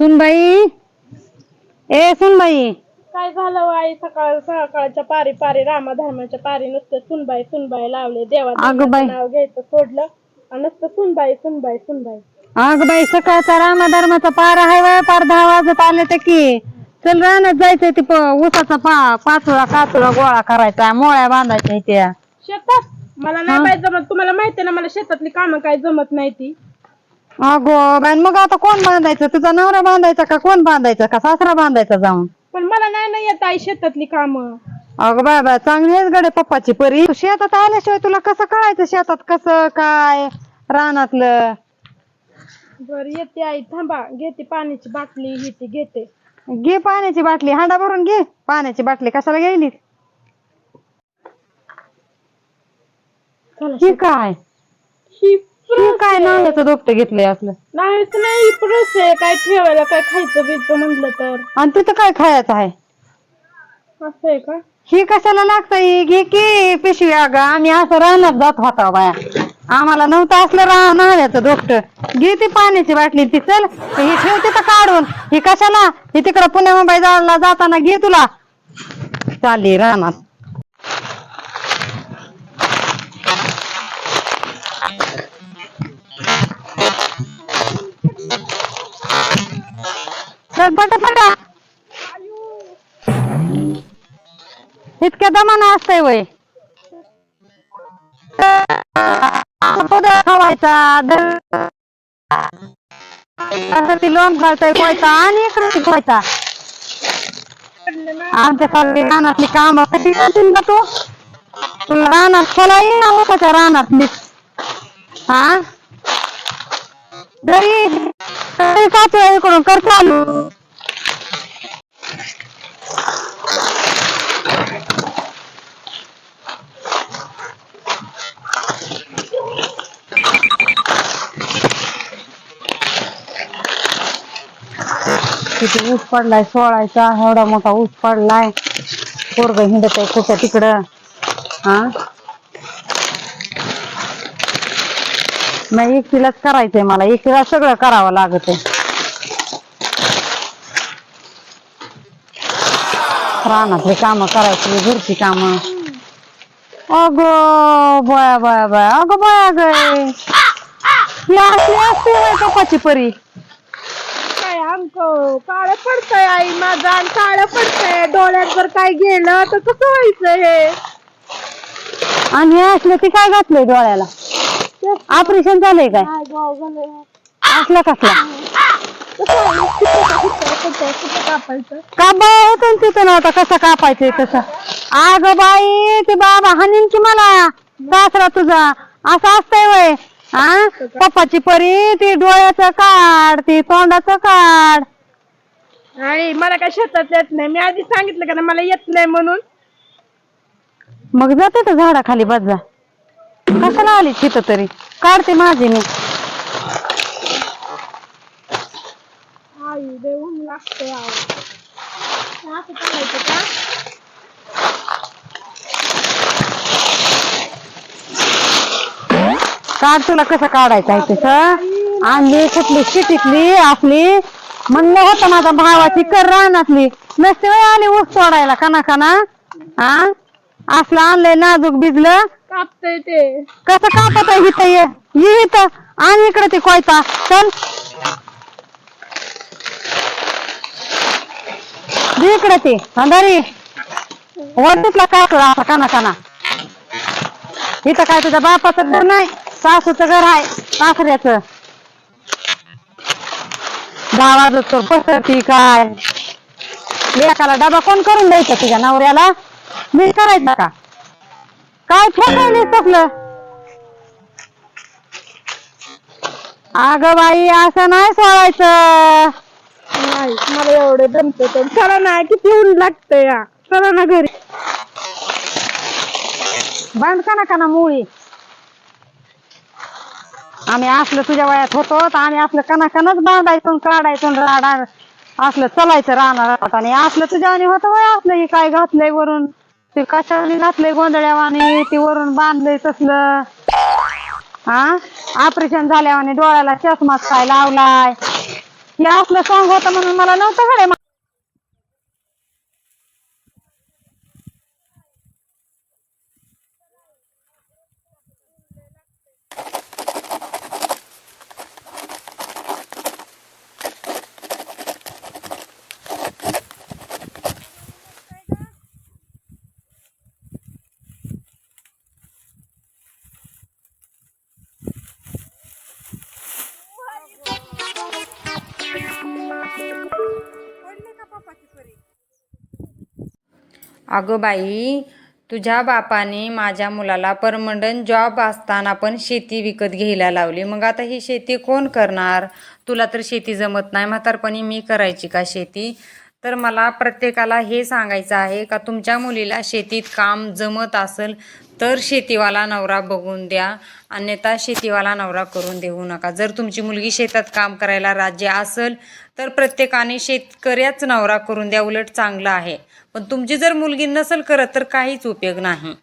सुनबाई? ए सुनबाई. काय झालं हो आई? सकाळ सकाळच्या पारी पारी रामाधर्माच्या पारी नुसतं सुनबाई सुनबाई लावले. देवा अगं बाई. नाव घ्यायचं सोडलं. आणि नुसतं सुनबाई सुनबाई सुनबाई. अग बाई सकाळचा रामधर्माचा पार आहे वय पार दहा वाजत आले तर की. चल रानात जायचंय ते प- ऊसाचा पा पाचोळा काचोळा गोळा करायचा. मोळ्या बांधायच्या त्या शेतात? मला नाही पाहिजे जमत. तुम्हाला माहिती ना मला शेतातली कामं काय जमत नाही ती. अगो बाई मग आता कोण बांधायचं? तुझा नवरा बांधायचा का कोण बांधायचा? का सासरा बांधायचा जाऊन? पण मला नाही ना येत आई शेतातली कामं. अगं बाय बाय चांगली आहेस गडे पप्पाची परी. तू शेतात आल्याशिवाय तुला कसं कळायचं? शेतात कसं काय रानातलं? बर येते आई थांबा. घेते पाण्याची बाटली ही ती घेते. घे पाण्याची बाटली हांडा भरून घे. पाण्याची बाटली कशाला गेली चला ही काय? ही ही काय नाण्याचं दोपट घेतलंय असलं नाही नाही प्रस आहे. काय ठेवायला काय खायचं बियचं म्हणलं तर. आणि तिथं काय खायचं आहे? असं आहे का? ही कशाला लागतंय? घे की पिशवी अगं आम्ही असं रानात जात होता बाया. आम्हाला नव्हतं असलं रा नाण्याचं दोपट घे ती पाण्याची बाटली ती चल. ही ठेव तिथं काढून. ही कशाला? ही तिकडं पुणे मुंबई जायला जाताना घे तुला. चालली रानात. चल पटा पटा इतक्या दमानं असतंय वय पदर खावायचा दर- असं ती लोण घालतोय कोयता आणि इकडे ती कोयता आमच्या सारखी रानातली काम कशी करतील का तू तुला रानात चला ये ना उसाच्या रानात मी हा घरी घरी काचू इकडून कर चालू. किती ऊस पडलाय सोळायचा एवढा मोठा ऊस पडलाय. पोरग हिंडत आहे कुठं तिकडं. हा? नाही एकटीलाच करायचंय मला. एकटीला सगळं करावं लागत रानातली कामं करायची घरची कामं. अगं बया बया बया. अगं बया असते पप्पाची परी? काय काळ पडतंय आई माझा आणि काळ पडतंय. डोळ्यात जर काय गेलं तर कसं व्हायचं हे? आणि हे असलं ते काय घातलंय डोळ्याला? ऑपरेशन झालंय काय? असलं कसला? कापायचं का बाय होत तिथं नव्हता कसा कापायचंय तसं? अग बाई ते बाबा हानीन की मला. सासरा तुझा. असं असतंय वय. हा पप्पाची परी ती डोळ्याचं काढ ती तोंडाचं काढ आणि मला काय शेतात येत नाही. मी आधी सांगितलं का ना मला येत नाही म्हणून. मग जाते तर झाडाखाली बस जा. कशाला आली तिथं तरी? काढते माझी मी. आई देऊन लागतंय आव असं करायचं का? काढ तुला कसं काढायचं आहे तसं आणली कुठली शिटीतली आपली. म्हणलं होतं माझ्या भावाची कर रानातली. नसते वय आली ऊस तोडायला कना कना हा असलं आणलंय नाजूक भिजलं. कापतंय ते. कसं कापत आहे इथं ये? ये इथं. आणि इकडे ते कोयता. चल. दे इकडे ते. अंधारी. वरतीतला कापला असा कना कना इथं काय तुझ्या बापाचं घर नाही? सासूचं घर आहे. सासऱ्याचं. वाजत तर पसरती काय? लेकाला डबा कोण करून द्यायचा तुझ्या नवऱ्याला? मी करायचा का? काय फेकायले तसलं अग बाई असं नाही सोडायचं नाही मला एवढे तर चला ना किती ऊन लागतंय या. चला ना घरी. बंद का ना मुळी? आम्ही असलं तुझ्या वयात होतो तर आम्ही असलं कनाकनच बांधायचो काढायचो राडा असलं चलायचं राहणार आणि असलं तुझ्या आणि होतं वय असलं हे काय घातलंय वरून? ते कशाने घातलंय गोंधळ्यावाने? ते वरून बांधलंय तसलं. हा ऑपरेशन झाल्यावाने डोळ्याला चष्माच काय लावलाय. हे असलं सांग होतं म्हणून मला नव्हतं घडे अगं बाई तुझ्या बापाने माझ्या मुलाला परमनंट जॉब असताना पण शेती विकत घ्यायला लावली. मग आता ही शेती कोण करणार? तुला तर शेती जमत नाही म्हातारपणी. मी करायची का शेती? तर मला प्रत्येकाला हे सांगायचं आहे का तुमच्या मुलीला शेतीत काम जमत असेल तर शेतीवाला नवरा बघून द्या. अन्यथा शेतीवाला नवरा करून देऊ नका. जर तुमची मुलगी शेतात काम करायला राज्य असेल तर प्रत्येकाने शेतकऱ्याच नवरा करून द्या. उलट चांगलं आहे. पण तुमची जर मुलगी नसेल करत तर काहीच उपयोग नाही.